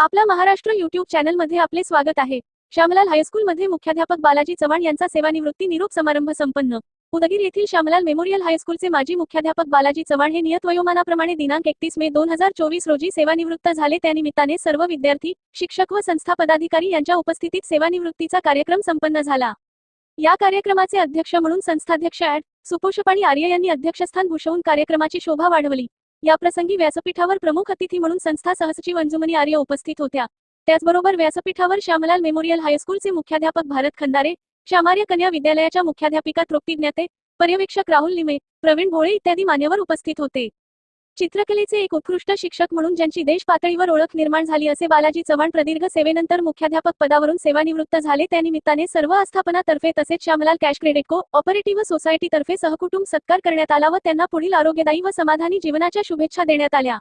आपला महाराष्ट्र युट्यूब चॅनलमध्ये आपले स्वागत आहे. श्यामलाल हायस्कूलमध्ये मुख्याध्यापक बालाजी चव्हाण यांचा सेवानिवृत्ती निरोप समारंभ संपन्न. उदगीर येथील श्यामलाल मेमोरियल हायस्कूलचे माजी मुख्याध्यापक बालाजी चव्हाण हे नियत वयोमानाप्रमाणे दिनांक एकतीस मे दोन हजार चोवीस रोजी सेवानिवृत्त झाले. त्यानिमित्ताने सर्व विद्यार्थी शिक्षक व संस्था पदाधिकारी यांच्या उपस्थितीत सेवानिवृत्तीचा कार्यक्रम संपन्न झाला. या कार्यक्रमाचे अध्यक्ष म्हणून संस्थाध्यक्ष ऍड सुपोषपाणी आर्य यांनी अध्यक्षस्थान भूषवून कार्यक्रमाची शोभा वाढवली. याप्रसंगी व्यासपीठावर प्रमुख अतिथी म्हणून संस्था सहसचिव अंजुमनी आर्य उपस्थित होत्या. त्याचबरोबर व्यासपीठावर श्यामलाल मेमोरियल हायस्कूलचे मुख्याध्यापक भारत खंदारे श्यामार्य कन्या विद्यालयाच्या मुख्याध्यापिका तृप्ती ज्ञाते पर्यवेक्षक राहुल लिमे प्रवीण भोळे इत्यादी मान्यवर उपस्थित होते. चित्रकलेचे एक उत्कृष्ट शिक्षक म्हणून ज्यांची देश पातळीवर ओळख निर्माण झाली असे बालाजी चव्हाण प्रदीर्घ सेवेनंतर मुख्याध्यापक पदावरून सेवानिवृत्त झाले. त्यानिमित्ताने सर्व आस्थापनातर्फे तसेच Shyamlal cash credit co operative सोसायटीतर्फे सहकुटुंब सत्कार करण्यात आला व त्यांना पुढील आरोग्यदायी व समाधानी जीवनाच्या शुभेच्छा देण्यात आल्या.